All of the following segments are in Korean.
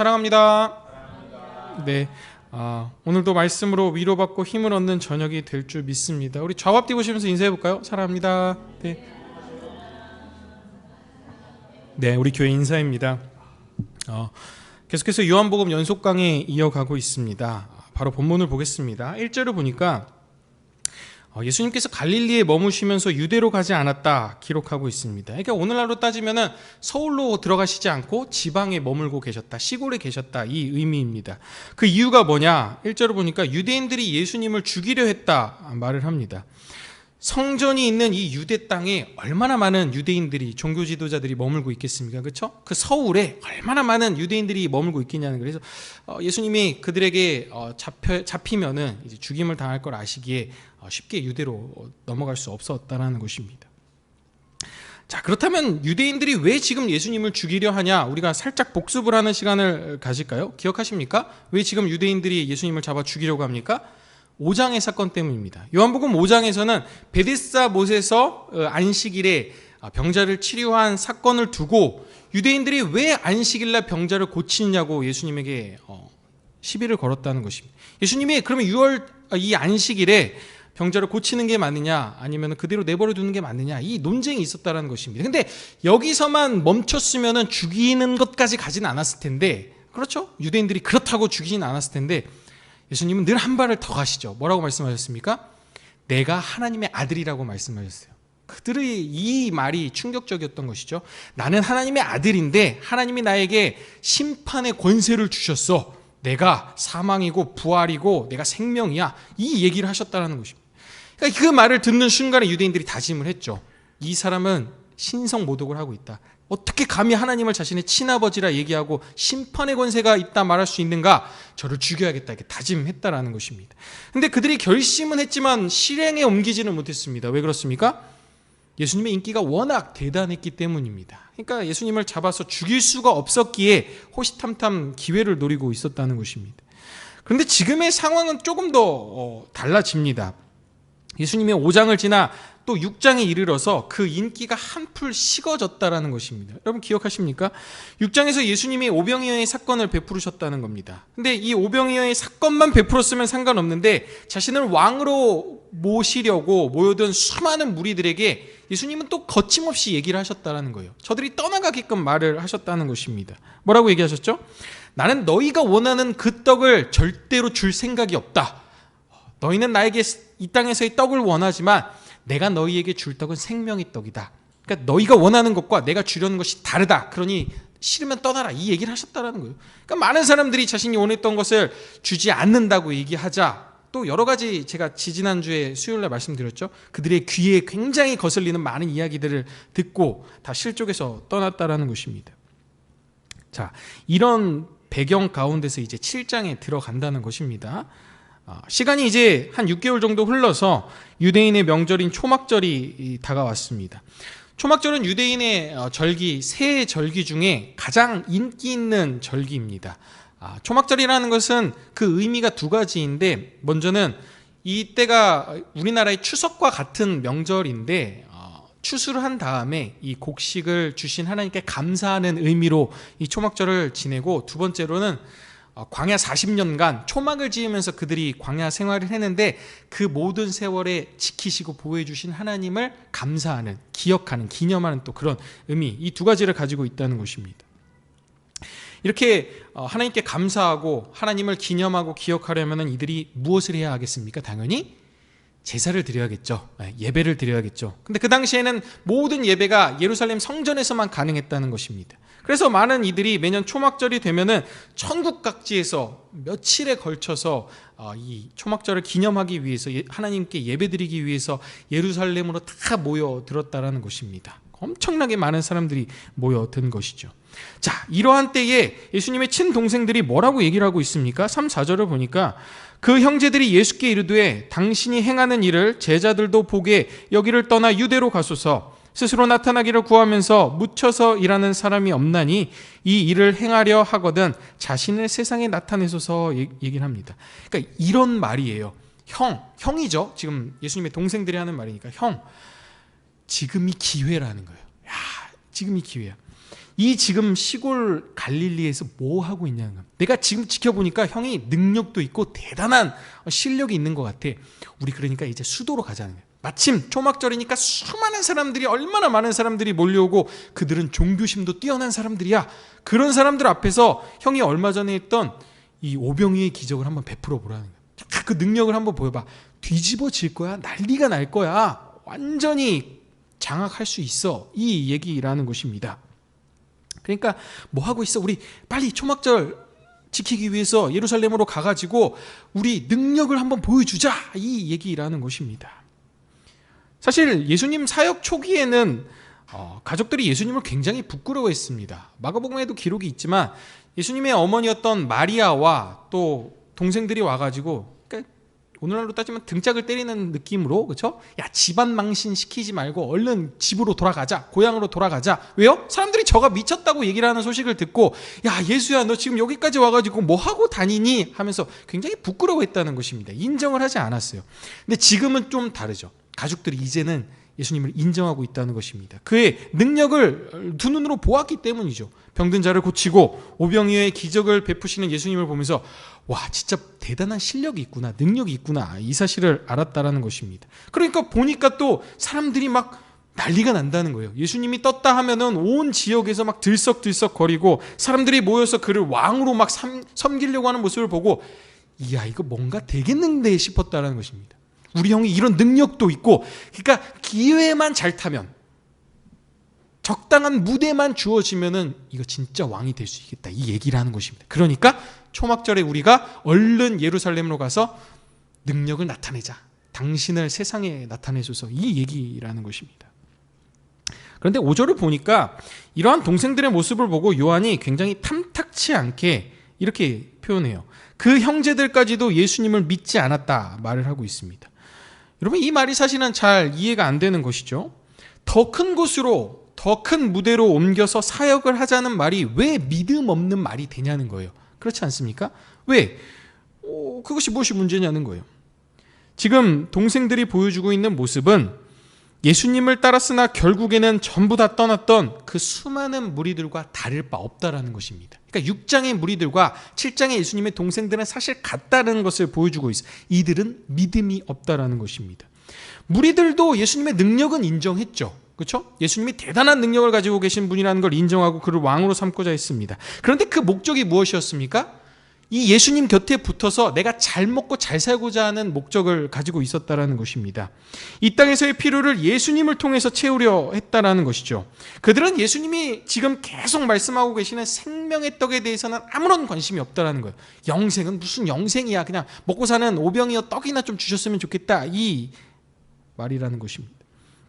사랑합니다. 네. 아, 오늘도 말씀으로 위로받고 힘을 얻는 저녁이 될 줄 믿습니다. 우리 좌우 앞뒤 보시면서 인사해 볼까요? 사랑합니다. 네. 네, 우리 교회 인사입니다. 어, 계속해서 요한복음 연속 강의 이어가고 있습니다. 바로 본문을 보겠습니다. 1절을 보니까 어, 예수님께서 갈릴리에 머무시면서 유대로 가지 않았다 기록하고 있습니다. 그러니까 오늘날로 따지면은 서울로 들어가시지 않고 지방에 머물고 계셨다, 시골에 계셨다 이 의미입니다. 그 이유가 뭐냐? 1절을 보니까 유대인들이 예수님을 죽이려 했다 말을 합니다. 성전이 있는 이 유대 땅에 얼마나 많은 유대인들이 종교 지도자들이 머물고 있겠습니까? 그렇죠? 그 서울에 얼마나 많은 유대인들이 머물고 있겠냐는 그래서 어, 예수님이 그들에게 어, 잡혀 잡히면은 이제 죽임을 당할 걸 아시기에 어, 쉽게 유대로 넘어갈 수 없었다라는 것입니다. 자, 그렇다면 유대인들이 왜 지금 예수님을 죽이려 하냐? 우리가 살짝 복습을 하는 시간을 가질까요? 기억하십니까? 왜 지금 유대인들이 예수님을 잡아 죽이려고 합니까? 5장의 사건 때문입니다. 요한복음 5장에서는 베데스다 못에서 어, 안식일에 병자를 치료한 사건을 두고 유대인들이 왜 안식일날 병자를 고치냐고 예수님에게 어, 시비를 걸었다는 것입니다. 예수님이 그러면 6월 이 안식일에 병자를 고치는 게 맞느냐 아니면 그대로 내버려 두는 게 맞느냐 이 논쟁이 있었다는 것입니다. 근데 여기서만 멈췄으면 죽이는 것까지 가진 않았을 텐데 그렇죠? 유대인들이 그렇다고 죽이진 않았을 텐데 예수님은 늘 한 발을 더 가시죠. 뭐라고 말씀하셨습니까? 내가 하나님의 아들이라고 말씀하셨어요. 그들의 이 말이 충격적이었던 것이죠. 나는 하나님의 아들인데 하나님이 나에게 심판의 권세를 주셨어. 내가 사망이고 부활이고 내가 생명이야. 이 얘기를 하셨다는 것입니다. 그러니까 그 말을 듣는 순간에 유대인들이 다짐을 했죠. 이 사람은 신성 모독을 하고 있다. 어떻게 감히 하나님을 자신의 친아버지라 얘기하고 심판의 권세가 있다 말할 수 있는가? 저를 죽여야겠다 이렇게 다짐했다라는 것입니다. 근데 그들이 결심은 했지만 실행에 옮기지는 못했습니다. 왜 그렇습니까? 예수님의 인기가 워낙 대단했기 때문입니다. 그러니까 예수님을 잡아서 죽일 수가 없었기에 호시탐탐 기회를 노리고 있었다는 것입니다. 그런데 지금의 상황은 조금 더 어, 달라집니다. 예수님의 5장을 지나 또 6장에 이르러서 그 인기가 한풀 식어졌다라는 것입니다. 여러분 기억하십니까? 6장에서 예수님이 오병이어의 사건을 베푸르셨다는 겁니다. 근데 이 오병이어의 사건만 베풀었으면 상관없는데 자신을 왕으로 모시려고 모여든 수많은 무리들에게 예수님은 또 거침없이 얘기를 하셨다는 거예요. 저들이 떠나가게끔 말을 하셨다는 것입니다. 뭐라고 얘기하셨죠? 나는 너희가 원하는 그 떡을 절대로 줄 생각이 없다. 너희는 나에게 이 땅에서의 떡을 원하지만 내가 너희에게 줄 떡은 생명의 떡이다. 그러니까 너희가 원하는 것과 내가 주려는 것이 다르다. 그러니 싫으면 떠나라. 이 얘기를 하셨다라는 거예요. 그러니까 많은 사람들이 자신이 원했던 것을 주지 않는다고 얘기하자 또 여러 가지 제가 지지난 주에 수요일 날 말씀드렸죠. 그들의 귀에 굉장히 거슬리는 많은 이야기들을 듣고 다 실족해서 떠났다라는 것입니다. 자, 이런 배경 가운데서 이제 7장에 들어간다는 것입니다. 아, 시간이 이제 한 6개월 정도 흘러서 유대인의 명절인 초막절이 다가왔습니다. 초막절은 유대인의 어, 절기, 새 절기 중에 가장 인기 있는 절기입니다. 아, 초막절이라는 것은 그 의미가 두 가지인데, 먼저는 이때가 우리나라의 추석과 같은 명절인데, 어, 추수를 한 다음에 이 곡식을 주신 하나님께 감사하는 의미로 이 초막절을 지내고, 두 번째로는 어, 광야 40년간 초막을 지으면서 그들이 광야 생활을 했는데 그 모든 세월에 지키시고 보호해 주신 하나님을 감사하는 기억하는 기념하는 또 그런 의미 이 두 가지를 가지고 있다는 것입니다. 이렇게 어, 하나님께 감사하고 하나님을 기념하고 기억하려면 이들이 무엇을 해야 하겠습니까? 당연히 제사를 드려야겠죠. 예, 예배를 드려야겠죠. 근데 그 당시에는 모든 예배가 예루살렘 성전에서만 가능했다는 것입니다. 그래서 많은 이들이 매년 초막절이 되면은 천국 각지에서 며칠에 걸쳐서 어, 이 초막절을 기념하기 위해서 예, 하나님께 예배드리기 위해서 예루살렘으로 다 모여 들었다라는 것입니다. 엄청나게 많은 사람들이 모여든 것이죠. 자, 이러한 때에 예수님의 친동생들이 뭐라고 얘기를 하고 있습니까? 3, 4절을 보니까 그 형제들이 예수께 이르되 당신이 행하는 일을 제자들도 보게 여기를 떠나 유대로 가소서 스스로 나타나기를 구하면서 묻혀서 일하는 사람이 없나니 이 일을 행하려 하거든 자신을 세상에 나타내소서 얘기를 합니다. 그러니까 이런 말이에요. 형, 형이죠. 지금 예수님의 동생들이 하는 말이니까 형. 지금이 기회라는 거예요. 야, 지금이 기회야. 이 지금 시골 갈릴리에서 뭐 하고 있냐는 거야. 내가 지금 지켜보니까 형이 능력도 있고 대단한 실력이 있는 것 같아. 우리 그러니까 이제 수도로 가자는 거야. 마침 초막절이니까 수많은 사람들이 얼마나 많은 사람들이 몰려오고 그들은 종교심도 뛰어난 사람들이야. 그런 사람들 앞에서 형이 얼마 전에 했던 이 오병이의 기적을 한번 베풀어 보라는 거야. 그 능력을 한번 보여봐. 뒤집어질 거야. 난리가 날 거야. 완전히 장악할 수 있어. 이 얘기라는 것입니다. 그러니까 뭐 하고 있어? 우리 빨리 초막절 지키기 위해서 예루살렘으로 가가지고 우리 능력을 한번 보여주자. 이 얘기라는 것입니다. 사실 예수님 사역 초기에는 어, 가족들이 예수님을 굉장히 부끄러워했습니다. 마가복음에도 기록이 있지만 예수님의 어머니였던 마리아와 또 동생들이 와가지고 그러니까 오늘날로 따지면 등짝을 때리는 느낌으로 그렇죠? 야 집안 망신 시키지 말고 얼른 집으로 돌아가자 고향으로 돌아가자 왜요? 사람들이 저가 미쳤다고 얘기를 하는 소식을 듣고 야 예수야 너 지금 여기까지 와가지고 뭐 하고 다니니 하면서 굉장히 부끄러워했다는 것입니다 인정을 하지 않았어요 근데 지금은 좀 다르죠 가족들이 이제는 예수님을 인정하고 있다는 것입니다. 그의 능력을 두 눈으로 보았기 때문이죠. 병든 자를 고치고 오병이어의 기적을 베푸시는 예수님을 보면서 와 진짜 대단한 실력이 있구나 능력이 있구나 이 사실을 알았다라는 것입니다. 그러니까 보니까 또 사람들이 막 난리가 난다는 거예요. 예수님이 떴다 하면은 온 지역에서 막 들썩들썩 거리고 사람들이 모여서 그를 왕으로 막 삼, 섬기려고 하는 모습을 보고 이야 이거 뭔가 되겠는데 싶었다라는 것입니다. 우리 형이 이런 능력도 있고 그러니까 기회만 잘 타면 적당한 무대만 주어지면은 이거 진짜 왕이 될 수 있겠다 이 얘기를 하는 것입니다. 그러니까 초막절에 우리가 얼른 예루살렘으로 가서 능력을 나타내자. 당신을 세상에 나타내소서 이 얘기라는 것입니다. 그런데 5절을 보니까 이러한 동생들의 모습을 보고 요한이 굉장히 탐탁치 않게 이렇게 표현해요. 그 형제들까지도 예수님을 믿지 않았다 말을 하고 있습니다. 여러분 이 말이 사실은 잘 이해가 안 되는 것이죠. 더 큰 곳으로 더 큰 무대로 옮겨서 사역을 하자는 말이 왜 믿음 없는 말이 되냐는 거예요. 그렇지 않습니까? 왜? 어, 그것이 무엇이 문제냐는 거예요. 지금 동생들이 보여주고 있는 모습은 예수님을 따랐으나 결국에는 전부 다 떠났던 그 수많은 무리들과 다를 바 없다라는 것입니다. 그러니까 6장의 무리들과 7장의 예수님의 동생들은 사실 같다는 것을 보여주고 있어요. 이들은 믿음이 없다라는 것입니다. 무리들도 예수님의 능력은 인정했죠. 그렇죠? 예수님이 대단한 능력을 가지고 계신 분이라는 걸 인정하고 그를 왕으로 삼고자 했습니다. 그런데 그 목적이 무엇이었습니까? 이 예수님 곁에 붙어서 내가 잘 먹고 잘 살고자 하는 목적을 가지고 있었다라는 것입니다. 이 땅에서의 필요를 예수님을 통해서 채우려 했다라는 것이죠. 그들은 예수님이 지금 계속 말씀하고 계시는 생명의 떡에 대해서는 아무런 관심이 없다라는 거예요. 영생은 무슨 영생이야. 그냥 먹고 사는 오병이어 떡이나 좀 주셨으면 좋겠다. 이 말이라는 것입니다.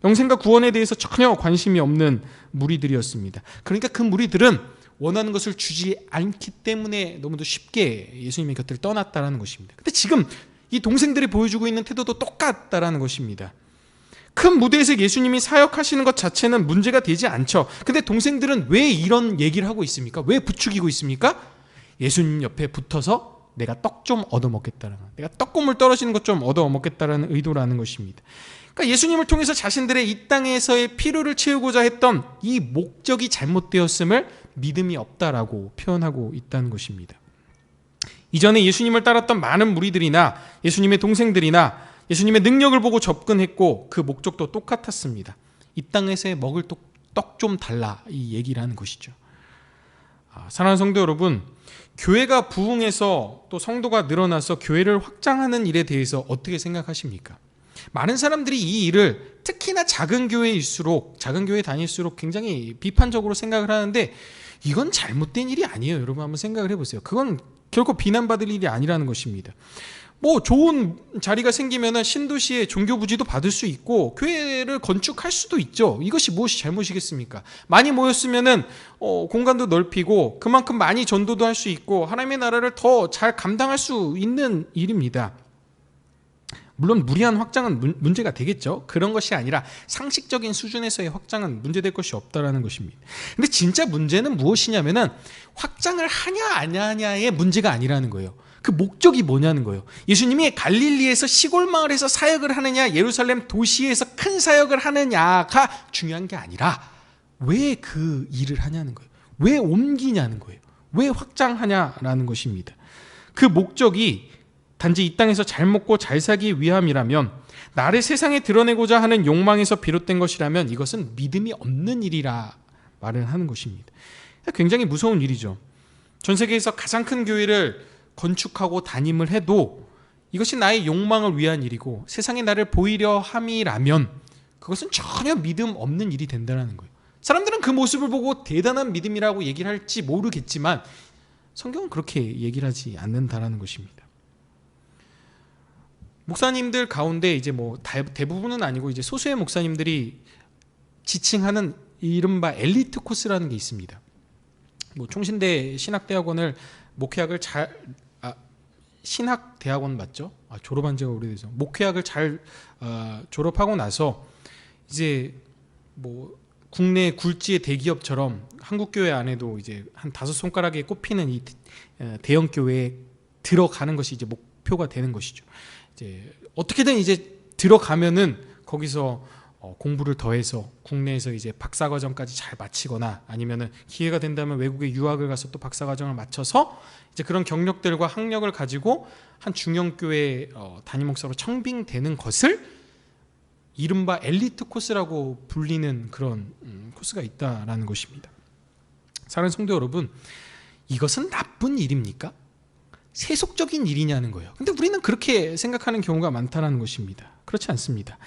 영생과 구원에 대해서 전혀 관심이 없는 무리들이었습니다. 그러니까 그 무리들은 원하는 것을 주지 않기 때문에 너무도 쉽게 예수님의 곁을 떠났다라는 것입니다. 근데 지금 이 동생들이 보여주고 있는 태도도 똑같다라는 것입니다. 큰 무대에서 예수님이 사역하시는 것 자체는 문제가 되지 않죠. 근데 동생들은 왜 이런 얘기를 하고 있습니까? 왜 부추기고 있습니까? 예수님 옆에 붙어서 내가 떡 좀 얻어먹겠다라는 내가 떡고물 떨어지는 것 좀 얻어먹겠다라는 의도라는 것입니다. 그러니까 예수님을 통해서 자신들의 이 땅에서의 필요를 채우고자 했던 이 목적이 잘못되었음을 믿음이 없다라고 표현하고 있다는 것입니다. 이전에 예수님을 따랐던 많은 무리들이나 예수님의 동생들이나 예수님의 능력을 보고 접근했고 그 목적도 똑같았습니다. 이 땅에서의 먹을 떡 좀 달라 이 얘기를 하는 것이죠. 아, 사랑하는 성도 여러분, 교회가 부흥해서 또 성도가 늘어나서 교회를 확장하는 일에 대해서 어떻게 생각하십니까? 많은 사람들이 이 일을 특히나 작은 교회일수록 작은 교회 다닐수록 굉장히 비판적으로 생각을 하는데 이건 잘못된 일이 아니에요. 여러분 한번 생각을 해보세요. 그건 결코 비난받을 일이 아니라는 것입니다. 뭐 좋은 자리가 생기면 신도시의 종교 부지도 받을 수 있고 교회를 건축할 수도 있죠. 이것이 무엇이 잘못이겠습니까? 많이 모였으면은 어, 공간도 넓히고 그만큼 많이 전도도 할 수 있고 하나님의 나라를 더 잘 감당할 수 있는 일입니다. 물론 무리한 확장은 문, 제가 되겠죠. 그런 것이 아니라 상식적인 수준에서의 확장은 문제될 것이 없다라는 것입니다. 근데 진짜 문제는 무엇이냐면은 확장을 하냐 안 하냐의 문제가 아니라는 거예요. 그 목적이 뭐냐는 거예요. 예수님이 갈릴리에서 시골 마을에서 사역을 하느냐, 예루살렘 도시에서 큰 사역을 하느냐가 중요한 게 아니라 왜 그 일을 하냐는 거예요. 왜 옮기냐는 거예요. 왜 확장하냐라는 것입니다. 그 목적이 단지 이 땅에서 잘 먹고 잘 살기 위함이라면 나를 세상에 드러내고자 하는 욕망에서 비롯된 것이라면 이것은 믿음이 없는 일이라 말을 하는 것입니다. 굉장히 무서운 일이죠. 전 세계에서 가장 큰 교회를 건축하고 담임을 해도 이것이 나의 욕망을 위한 일이고 세상에 나를 보이려 함이라면 그것은 전혀 믿음 없는 일이 된다는 거예요. 사람들은 그 모습을 보고 대단한 믿음이라고 얘기를 할지 모르겠지만 성경은 그렇게 얘기를 하지 않는다라는 것입니다. 목사님들 가운데 이제 뭐 대부분은 아니고 이제 소수의 목사님들이 지칭하는 이른바 엘리트 코스라는 게 있습니다. 뭐 총신대 신학대학원을 목회학을 잘 아, 신학대학원 맞죠? 아, 졸업한 지가 오래돼서 목회학을 잘 어, 졸업하고 나서 이제 뭐 국내 굴지의 대기업처럼 한국 교회 안에도 이제 한 다섯 손가락에 꼽히는 이 어, 대형 교회에 들어가는 것이 이제 목 표가 되는 것이죠. 이제 어떻게든 이제 들어가면은 거기서 어, 공부를 더해서 국내에서 이제 박사 과정까지 잘 마치거나 아니면은 기회가 된다면 외국에 유학을 가서 또 박사 과정을 마쳐서 이제 그런 경력들과 학력을 가지고 한 중형 교회 어, 담임 목사로 청빙되는 것을 이른바 엘리트 코스라고 불리는 그런 음, 코스가 있다라는 것입니다. 사랑하는 성도 여러분, 이것은 나쁜 일입니까? 세속적인 일이냐는 거예요. 근데 우리는 그렇게 생각하는 경우가 많다는 것입니다. 그렇지 않습니다.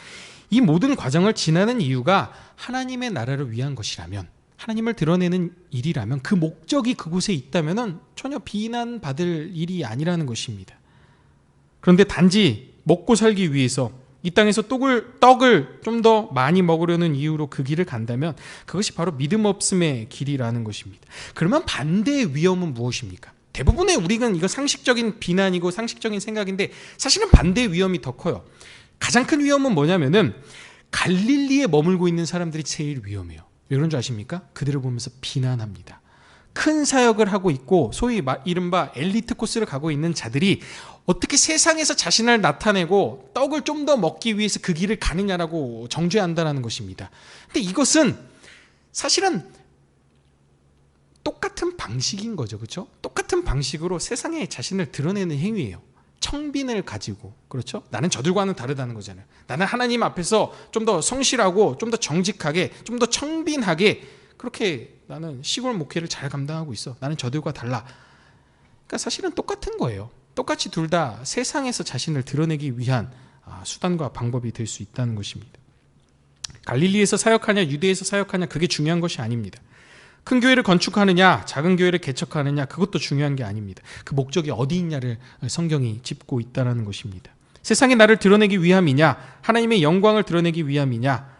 이 모든 과정을 지나는 이유가 하나님의 나라를 위한 것이라면 하나님을 드러내는 일이라면 그 목적이 그곳에 있다면 전혀 비난받을 일이 아니라는 것입니다. 그런데 단지 먹고 살기 위해서 이 땅에서 떡을, 떡을 좀 더 많이 먹으려는 이유로 그 길을 간다면 그것이 바로 믿음 없음의 길이라는 것입니다. 그러면 반대의 위험은 무엇입니까? 대부분의 우리는 이거 상식적인 비난이고 상식적인 생각인데 사실은 반대의 위험이 더 커요. 가장 큰 위험은 뭐냐면은 갈릴리에 머물고 있는 사람들이 제일 위험해요. 왜 그런 줄 아십니까? 그들을 보면서 비난합니다. 큰 사역을 하고 있고 소위 이른바 엘리트 코스를 가고 있는 자들이 어떻게 세상에서 자신을 나타내고 떡을 좀 더 먹기 위해서 그 길을 가느냐라고 정죄한다는 것입니다. 근데 이것은 사실은 똑같은 방식인 거죠. 그렇죠? 똑같은 방식으로 세상에 자신을 드러내는 행위예요. 청빈을 가지고 그렇죠? 나는 저들과는 다르다는 거잖아요. 나는 하나님 앞에서 좀 더 성실하고 좀 더 정직하게 좀 더 청빈하게 그렇게 나는 시골 목회를 잘 감당하고 있어. 나는 저들과 달라. 그러니까 사실은 똑같은 거예요. 똑같이 둘 다 세상에서 자신을 드러내기 위한 아, 수단과 방법이 될 수 있다는 것입니다. 갈릴리에서 사역하냐, 유대에서 사역하냐, 그게 중요한 것이 아닙니다. 큰 교회를 건축하느냐, 작은 교회를 개척하느냐, 그것도 중요한 게 아닙니다. 그 목적이 어디 있냐를 성경이 짚고 있다는 것입니다. 세상에 나를 드러내기 위함이냐, 하나님의 영광을 드러내기 위함이냐.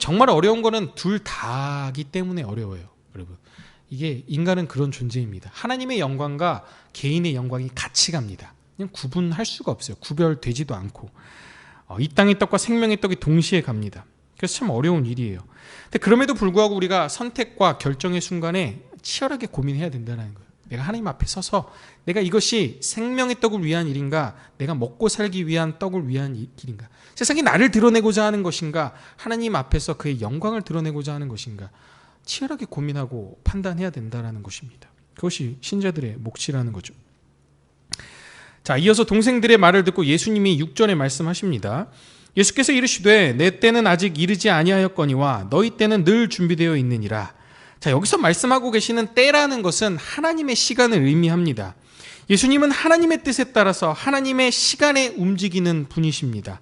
정말 어려운 거는 둘 다기 때문에 어려워요, 여러분. 이게 인간은 그런 존재입니다. 하나님의 영광과 개인의 영광이 같이 갑니다. 그냥 구분할 수가 없어요. 구별되지도 않고. 어, 이 땅의 떡과 생명의 떡이 동시에 갑니다. 그래서 참 어려운 일이에요. 근데 그럼에도 불구하고 우리가 선택과 결정의 순간에 치열하게 고민해야 된다는 거예요. 내가 하나님 앞에 서서 내가 이것이 생명의 떡을 위한 일인가, 내가 먹고 살기 위한 떡을 위한 길인가, 세상이 나를 드러내고자 하는 것인가, 하나님 앞에서 그의 영광을 드러내고자 하는 것인가, 치열하게 고민하고 판단해야 된다는 것입니다. 그것이 신자들의 몫이라는 거죠. 자, 이어서 동생들의 말을 듣고 예수님이 6절에 말씀하십니다. 예수께서 이르시되 내 때는 아직 이르지 아니하였거니와 너희 때는 늘 준비되어 있느니라. 자, 여기서 말씀하고 계시는 때라는 것은 하나님의 시간을 의미합니다. 예수님은 하나님의 뜻에 따라서 하나님의 시간에 움직이는 분이십니다.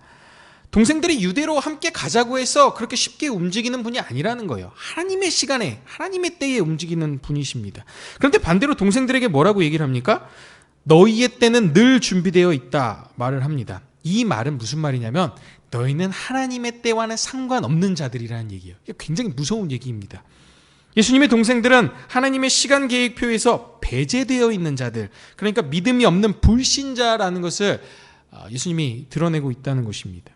동생들이 유대로 함께 가자고 해서 그렇게 쉽게 움직이는 분이 아니라는 거예요. 하나님의 시간에, 하나님의 때에 움직이는 분이십니다. 그런데 반대로 동생들에게 뭐라고 얘기를 합니까? 너희의 때는 늘 준비되어 있다 말을 합니다. 이 말은 무슨 말이냐면 너희는 하나님의 때와는 상관없는 자들이라는 얘기예요. 굉장히 무서운 얘기입니다. 예수님의 동생들은 하나님의 시간 계획표에서 배제되어 있는 자들, 그러니까 믿음이 없는 불신자라는 것을 아, 예수님이 드러내고 있다는 것입니다.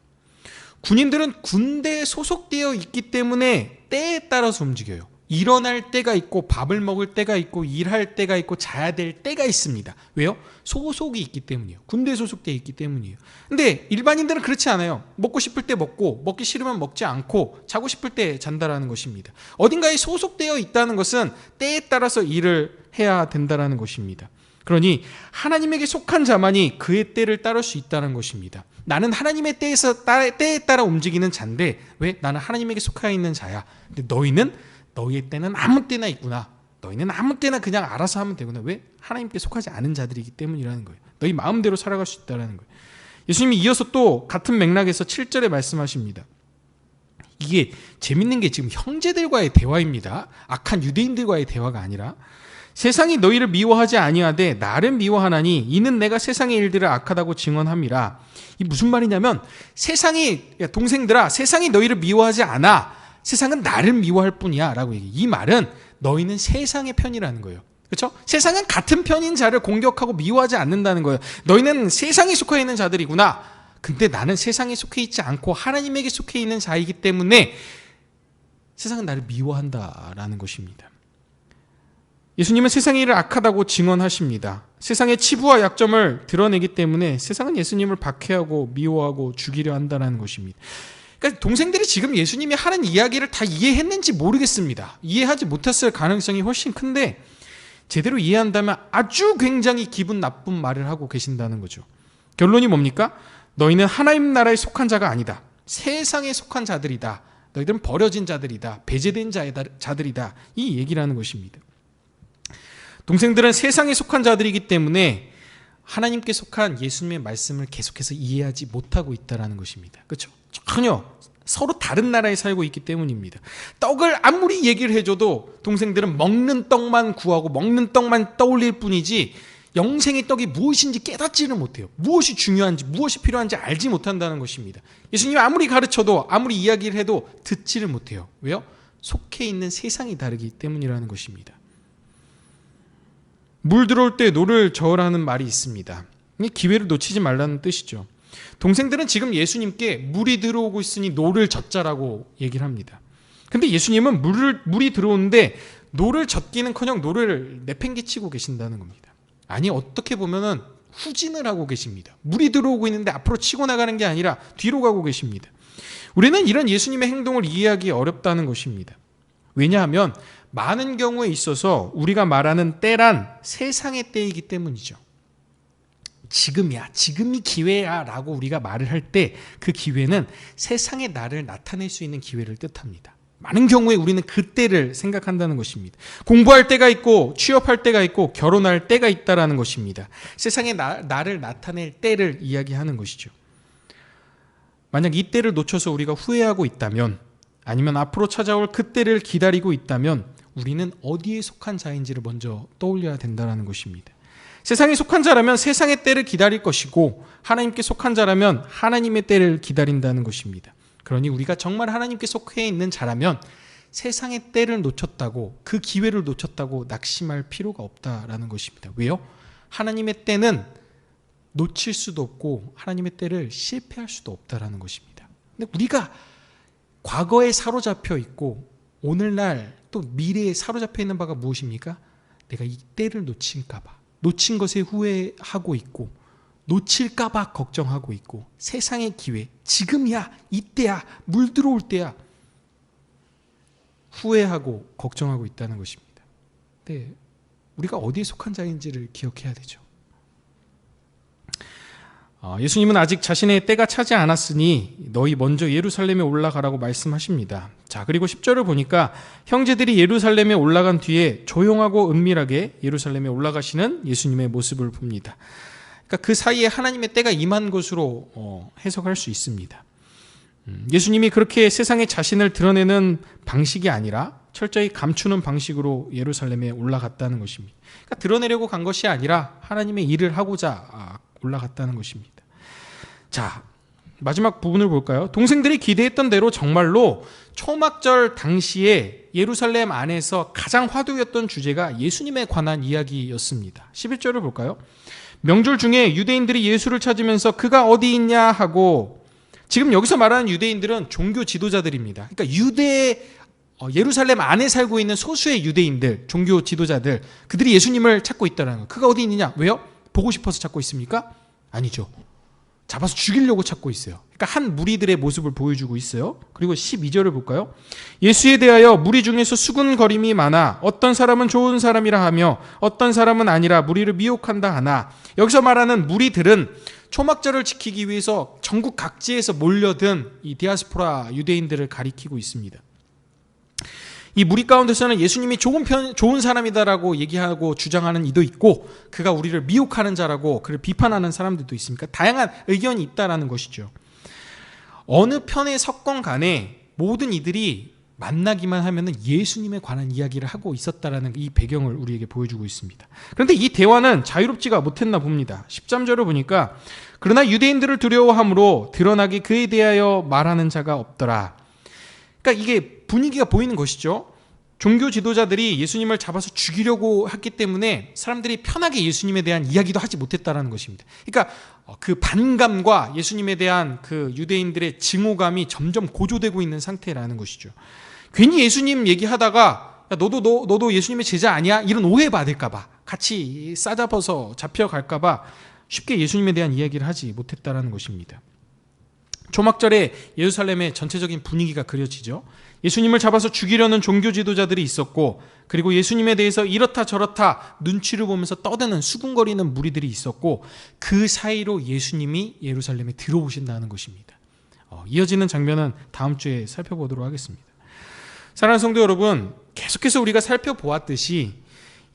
군인들은 군대에 소속되어 있기 때문에 때에 따라서 움직여요. 일어날 때가 있고 밥을 먹을 때가 있고 일할 때가 있고 자야 될 때가 있습니다. 왜요? 소속이 있기 때문이에요. 군대 소속돼 있기 때문이에요. 근데 일반인들은 그렇지 않아요. 먹고 싶을 때 먹고 먹기 싫으면 먹지 않고 자고 싶을 때 잔다라는 것입니다. 어딘가에 소속되어 있다는 것은 때에 따라서 일을 해야 된다라는 것입니다. 그러니 하나님에게 속한 자만이 그의 때를 따를 수 있다는 것입니다. 나는 하나님의 때에서 따, 때에 따라 움직이는 자인데 왜 나는 하나님에게 속하여 있는 자야. 근데 너희는 너희의 때는 아무 때나 있구나. 너희는 아무 때나 그냥 알아서 하면 되구나. 왜? 하나님께 속하지 않은 자들이기 때문이라는 거예요. 너희 마음대로 살아갈 수 있다는 거예요. 예수님이 이어서 또 같은 맥락에서 7절에 말씀하십니다. 이게 재밌는 게 지금 형제들과의 대화입니다. 악한 유대인들과의 대화가 아니라 세상이 너희를 미워하지 아니하되 나를 미워하나니 이는 내가 세상의 일들을 악하다고 증언함이라. 이 무슨 말이냐면 세상이 야, 동생들아 세상이 너희를 미워하지 않아. 세상은 나를 미워할 뿐이야 라고 얘기. 이 말은 너희는 세상의 편이라는 거예요. 그렇죠? 세상은 같은 편인 자를 공격하고 미워하지 않는다는 거예요. 너희는 세상에 속해 있는 자들이구나. 근데 나는 세상에 속해 있지 않고 하나님에게 속해 있는 자이기 때문에 세상은 나를 미워한다라는 것입니다. 예수님은 세상의 일을 악하다고 증언하십니다. 세상의 치부와 약점을 드러내기 때문에 세상은 예수님을 박해하고 미워하고 죽이려 한다는 것입니다. 그러니까 동생들이 지금 예수님이 하는 이야기를 다 이해했는지 모르겠습니다. 이해하지 못했을 가능성이 훨씬 큰데 제대로 이해한다면 아주 굉장히 기분 나쁜 말을 하고 계신다는 거죠. 결론이 뭡니까? 너희는 하나님 나라에 속한 자가 아니다. 세상에 속한 자들이다. 너희들은 버려진 자들이다. 배제된 자들이다. 이 얘기라는 것입니다. 동생들은 세상에 속한 자들이기 때문에 하나님께 속한 예수님의 말씀을 계속해서 이해하지 못하고 있다라는 것입니다. 그렇죠? 전혀 서로 다른 나라에 살고 있기 때문입니다. 떡을 아무리 얘기를 해줘도 동생들은 먹는 떡만 구하고 먹는 떡만 떠올릴 뿐이지 영생의 떡이 무엇인지 깨닫지를 못해요. 무엇이 중요한지 무엇이 필요한지 알지 못한다는 것입니다. 예수님이 아무리 가르쳐도 아무리 이야기를 해도 듣지를 못해요. 왜요? 속해 있는 세상이 다르기 때문이라는 것입니다. 물 들어올 때 노를 저으라는 말이 있습니다. 기회를 놓치지 말라는 뜻이죠. 동생들은 지금 예수님께 물이 들어오고 있으니 노를 젓자라고 얘기를 합니다. 근데 예수님은 물을, 물이 들어오는데 노를 젓기는 커녕 노를 내팽개치고 계신다는 겁니다. 아니 어떻게 보면은 후진을 하고 계십니다. 물이 들어오고 있는데 앞으로 치고 나가는 게 아니라 뒤로 가고 계십니다. 우리는 이런 예수님의 행동을 이해하기 어렵다는 것입니다. 왜냐하면 많은 경우에 있어서 우리가 말하는 때란 세상의 때이기 때문이죠. 지금이야, 지금이 기회야 라고 우리가 말을 할 때 그 기회는 세상의 나를 나타낼 수 있는 기회를 뜻합니다. 많은 경우에 우리는 그때를 생각한다는 것입니다. 공부할 때가 있고 취업할 때가 있고 결혼할 때가 있다라는 것입니다. 세상의 나, 나를 나타낼 때를 이야기하는 것이죠. 만약 이 때를 놓쳐서 우리가 후회하고 있다면 아니면 앞으로 찾아올 그때를 기다리고 있다면 우리는 어디에 속한 자인지를 먼저 떠올려야 된다는 것입니다. 세상에 속한 자라면 세상의 때를 기다릴 것이고 하나님께 속한 자라면 하나님의 때를 기다린다는 것입니다. 그러니 우리가 정말 하나님께 속해 있는 자라면 세상의 때를 놓쳤다고 그 기회를 놓쳤다고 낙심할 필요가 없다라는 것입니다. 왜요? 하나님의 때는 놓칠 수도 없고 하나님의 때를 실패할 수도 없다라는 것입니다. 근데 우리가 과거에 사로잡혀 있고 오늘날 또 미래에 사로잡혀 있는 바가 무엇입니까? 내가 이 때를 놓칠까봐 놓친 것에 후회하고 있고 놓칠까봐 걱정하고 있고 세상의 기회 지금이야 이때야 물 들어올 때야 후회하고 걱정하고 있다는 것입니다. 네, 우리가 어디에 속한 자인지를 기억해야 되죠. 어, 예수님은 아직 자신의 때가 차지 않았으니 너희 먼저 예루살렘에 올라가라고 말씀하십니다. 자, 그리고 10절을 보니까 형제들이 예루살렘에 올라간 뒤에 조용하고 은밀하게 예루살렘에 올라가시는 예수님의 모습을 봅니다. 그러니까 그 사이에 하나님의 때가 임한 것으로 어, 해석할 수 있습니다. 음, 예수님이 그렇게 세상에 자신을 드러내는 방식이 아니라 철저히 감추는 방식으로 예루살렘에 올라갔다는 것입니다. 그러니까 드러내려고 간 것이 아니라 하나님의 일을 하고자 아, 올라갔다는 것입니다. 자, 마지막 부분을 볼까요? 동생들이 기대했던 대로 정말로 초막절 당시에 예루살렘 안에서 가장 화두였던 주제가 예수님에 관한 이야기였습니다. 11절을 볼까요? 명절 중에 유대인들이 예수를 찾으면서 그가 어디 있냐 하고 지금 여기서 말하는 유대인들은 종교 지도자들입니다. 그러니까 유대 어, 예루살렘 안에 살고 있는 소수의 유대인들, 종교 지도자들, 그들이 예수님을 찾고 있다는 거. 그가 어디 있느냐? 왜요? 보고 싶어서 찾고 있습니까? 아니죠. 잡아서 죽이려고 찾고 있어요. 그러니까 한 무리들의 모습을 보여주고 있어요. 그리고 12절을 볼까요? 예수에 대하여 무리 중에서 수군거림이 많아 어떤 사람은 좋은 사람이라 하며 어떤 사람은 아니라 무리를 미혹한다 하나 여기서 말하는 무리들은 초막절을 지키기 위해서 전국 각지에서 몰려든 이 디아스포라 유대인들을 가리키고 있습니다. 이 무리 가운데서는 예수님이 좋은 편, 좋은 사람이다라고 얘기하고 주장하는 이도 있고 그가 우리를 미혹하는 자라고 그를 비판하는 사람들도 있습니까? 다양한 의견이 있다라는 것이죠. 어느 편에 섰건 간에 모든 이들이 만나기만 하면은 예수님에 관한 이야기를 하고 있었다라는 이 배경을 우리에게 보여주고 있습니다. 그런데 이 대화는 자유롭지가 못했나 봅니다. 13절을 보니까 그러나 유대인들을 두려워함으로 드러나게 그에 대하여 말하는 자가 없더라. 그러니까 이게 분위기가 보이는 것이죠. 종교 지도자들이 예수님을 잡아서 죽이려고 했기 때문에 사람들이 편하게 예수님에 대한 이야기도 하지 못했다라는 것입니다. 그러니까 그 반감과 예수님에 대한 그 유대인들의 증오감이 점점 고조되고 있는 상태라는 것이죠. 괜히 예수님 얘기하다가 야, 너도 너, 너도 예수님의 제자 아니야? 이런 오해 받을까 봐 같이 싸잡아서 잡혀갈까 봐 쉽게 예수님에 대한 이야기를 하지 못했다라는 것입니다. 초막절에 예루살렘의 전체적인 분위기가 그려지죠. 예수님을 잡아서 죽이려는 종교 지도자들이 있었고, 그리고 예수님에 대해서 이렇다 저렇다 눈치를 보면서 떠드는 수군거리는 무리들이 있었고, 그 사이로 예수님이 예루살렘에 들어오신다는 것입니다. 어, 이어지는 장면은 다음 주에 살펴보도록 하겠습니다. 사랑하는 성도 여러분, 계속해서 우리가 살펴보았듯이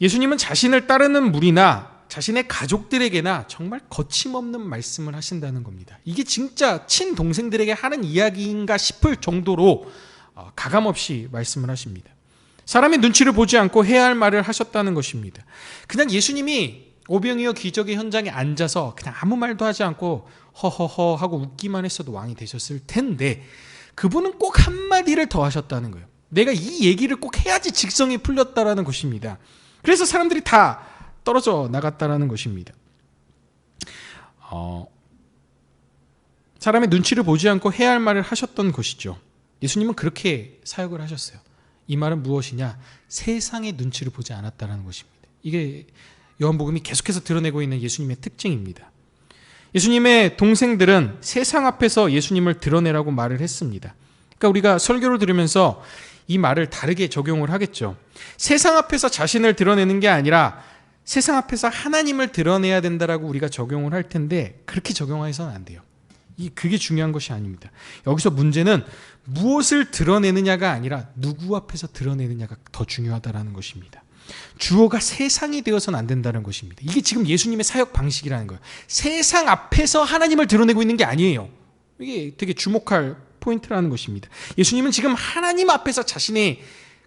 예수님은 자신을 따르는 무리나 자신의 가족들에게나 정말 거침없는 말씀을 하신다는 겁니다. 이게 진짜 친동생들에게 하는 이야기인가 싶을 정도로 어, 가감없이 말씀을 하십니다. 사람의 눈치를 보지 않고 해야 할 말을 하셨다는 것입니다. 그냥 예수님이 오병이어 기적의 현장에 앉아서 그냥 아무 말도 하지 않고 허허허 하고 웃기만 했어도 왕이 되셨을 텐데 그분은 꼭 한마디를 더 하셨다는 거예요. 내가 이 얘기를 꼭 해야지 직성이 풀렸다라는 것입니다. 그래서 사람들이 다 떨어져 나갔다라는 것입니다. 어, 사람의 눈치를 보지 않고 해야 할 말을 하셨던 것이죠. 예수님은 그렇게 사역을 하셨어요. 이 말은 무엇이냐? 세상의 눈치를 보지 않았다는 것입니다. 이게 요한복음이 계속해서 드러내고 있는 예수님의 특징입니다. 예수님의 동생들은 세상 앞에서 예수님을 드러내라고 말을 했습니다. 그러니까 우리가 설교를 들으면서 이 말을 다르게 적용을 하겠죠. 세상 앞에서 자신을 드러내는 게 아니라 세상 앞에서 하나님을 드러내야 된다라고 우리가 적용을 할 텐데 그렇게 적용해서는 안 돼요. 이 그게 중요한 것이 아닙니다. 여기서 문제는 무엇을 드러내느냐가 아니라 누구 앞에서 드러내느냐가 더 중요하다라는 것입니다. 주어가 세상이 되어서는 안 된다는 것입니다. 이게 지금 예수님의 사역 방식이라는 거예요. 세상 앞에서 하나님을 드러내고 있는 게 아니에요. 이게 되게 주목할 포인트라는 것입니다. 예수님은 지금 하나님 앞에서 자신의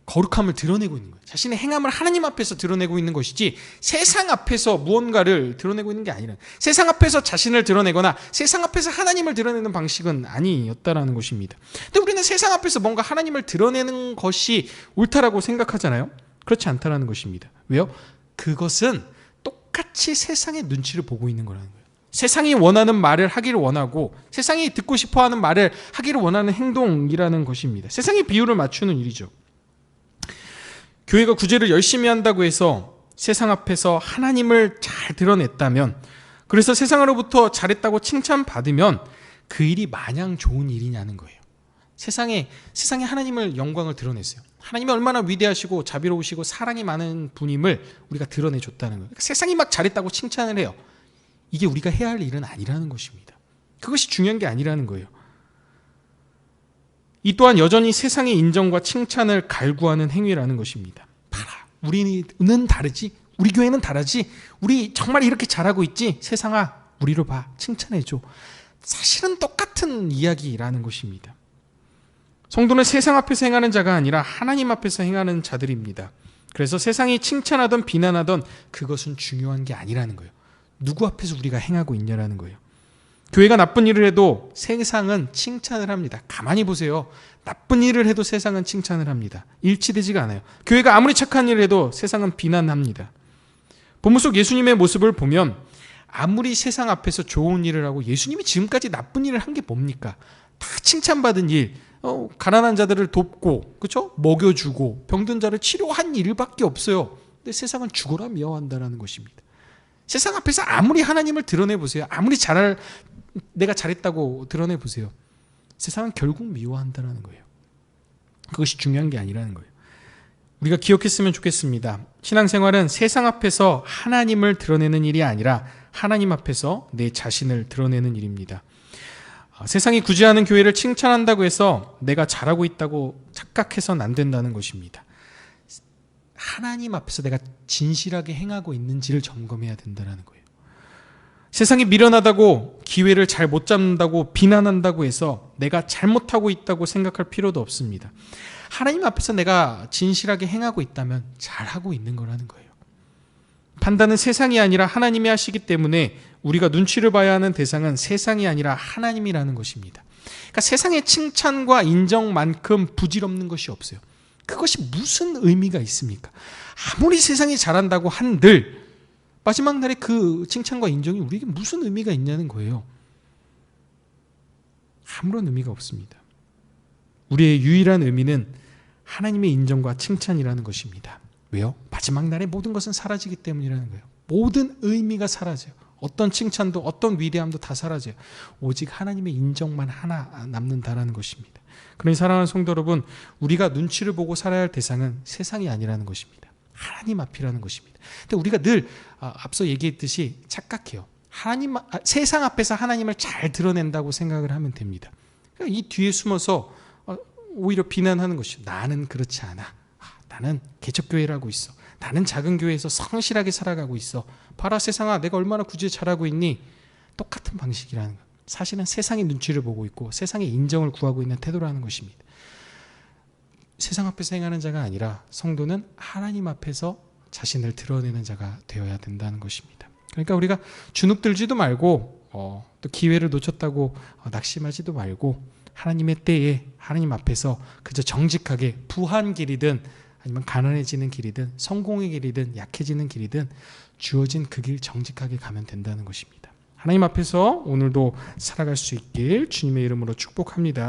거룩함을 드러내고 있는 거예요. 자신의 행함을 하나님 앞에서 드러내고 있는 것이지 세상 앞에서 무언가를 드러내고 있는 게 아니라 세상 앞에서 자신을 드러내거나 세상 앞에서 하나님을 드러내는 방식은 아니었다라는 것입니다. 근데 우리는 세상 앞에서 뭔가 하나님을 드러내는 것이 옳다라고 생각하잖아요. 그렇지 않다라는 것입니다. 왜요? 그것은 똑같이 세상의 눈치를 보고 있는 거라는 거예요. 세상이 원하는 말을 하기를 원하고 세상이 듣고 싶어 하는 말을 하기를 원하는 행동이라는 것입니다. 세상의 비율을 맞추는 일이죠. 교회가 구제를 열심히 한다고 해서 세상 앞에서 하나님을 잘 드러냈다면 그래서 세상으로부터 잘했다고 칭찬받으면 그 일이 마냥 좋은 일이냐는 거예요. 세상에 세상에 하나님을 영광을 드러냈어요. 하나님이 얼마나 위대하시고 자비로우시고 사랑이 많은 분임을 우리가 드러내 줬다는 거예요. 그러니까 세상이 막 잘했다고 칭찬을 해요. 이게 우리가 해야 할 일은 아니라는 것입니다. 그것이 중요한 게 아니라는 거예요. 이 또한 여전히 세상의 인정과 칭찬을 갈구하는 행위라는 것입니다. 봐라, 우리는 다르지. 우리 교회는 다르지. 우리 정말 이렇게 잘하고 있지. 세상아, 우리로 봐. 칭찬해줘. 사실은 똑같은 이야기라는 것입니다. 성도는 세상 앞에서 행하는 자가 아니라 하나님 앞에서 행하는 자들입니다. 그래서 세상이 칭찬하던 비난하던 그것은 중요한 게 아니라는 거예요. 누구 앞에서 우리가 행하고 있냐라는 거예요. 교회가 나쁜 일을 해도 세상은 칭찬을 합니다. 가만히 보세요. 나쁜 일을 해도 세상은 칭찬을 합니다. 일치되지가 않아요. 교회가 아무리 착한 일을 해도 세상은 비난합니다. 본문 속 예수님의 모습을 보면 아무리 세상 앞에서 좋은 일을 하고 예수님이 지금까지 나쁜 일을 한 게 뭡니까? 다 칭찬받은 일, 어, 가난한 자들을 돕고 그렇죠? 먹여주고 병든 자를 치료한 일밖에 없어요. 근데 세상은 죽어라 미워한다라는 것입니다. 세상 앞에서 아무리 하나님을 드러내 보세요. 아무리 잘할 내가 잘했다고 드러내 보세요. 세상은 결국 미워한다라는 거예요. 그것이 중요한 게 아니라는 거예요. 우리가 기억했으면 좋겠습니다. 신앙생활은 세상 앞에서 하나님을 드러내는 일이 아니라 하나님 앞에서 내 자신을 드러내는 일입니다. 아, 세상이 구제하는 교회를 칭찬한다고 해서 내가 잘하고 있다고 착각해서는 안 된다는 것입니다. 하나님 앞에서 내가 진실하게 행하고 있는지를 점검해야 된다는 거예요. 세상이 미련하다고 기회를 잘 못 잡는다고 비난한다고 해서 내가 잘못하고 있다고 생각할 필요도 없습니다. 하나님 앞에서 내가 진실하게 행하고 있다면 잘하고 있는 거라는 거예요. 판단은 세상이 아니라 하나님이 하시기 때문에 우리가 눈치를 봐야 하는 대상은 세상이 아니라 하나님이라는 것입니다. 그러니까 세상의 칭찬과 인정만큼 부질없는 것이 없어요. 그것이 무슨 의미가 있습니까? 아무리 세상이 잘한다고 한들 마지막 날에 그 칭찬과 인정이 우리에게 무슨 의미가 있냐는 거예요. 아무런 의미가 없습니다. 우리의 유일한 의미는 하나님의 인정과 칭찬이라는 것입니다. 왜요? 마지막 날에 모든 것은 사라지기 때문이라는 거예요. 모든 의미가 사라져요. 어떤 칭찬도 어떤 위대함도 다 사라져요. 오직 하나님의 인정만 하나 남는다라는 것입니다. 그러니 사랑하는 성도 여러분, 우리가 눈치를 보고 살아야 할 대상은 세상이 아니라는 것입니다. 하나님 앞이라는 것입니다. 근데 우리가 늘 아, 앞서 얘기했듯이 착각해요. 하나님 아, 세상 앞에서 하나님을 잘 드러낸다고 생각을 하면 됩니다. 그러니까 이 뒤에 숨어서 어, 오히려 비난하는 것이죠. 나는 그렇지 않아. 아, 나는 개척교회라고 있어. 나는 작은 교회에서 성실하게 살아가고 있어. 봐라 세상아, 내가 얼마나 구제 잘하고 있니? 똑같은 방식이라는 거. 사실은 세상의 눈치를 보고 있고 세상의 인정을 구하고 있는 태도라는 것입니다. 세상 앞에서 행하는 자가 아니라 성도는 하나님 앞에서 자신을 드러내는 자가 되어야 된다는 것입니다. 그러니까 우리가 주눅들지도 말고 어, 또 기회를 놓쳤다고 어, 낙심하지도 말고 하나님의 때에 하나님 앞에서 그저 정직하게 부한 길이든 아니면 가난해지는 길이든 성공의 길이든 약해지는 길이든 주어진 그 길 정직하게 가면 된다는 것입니다. 하나님 앞에서 오늘도 살아갈 수 있길 주님의 이름으로 축복합니다.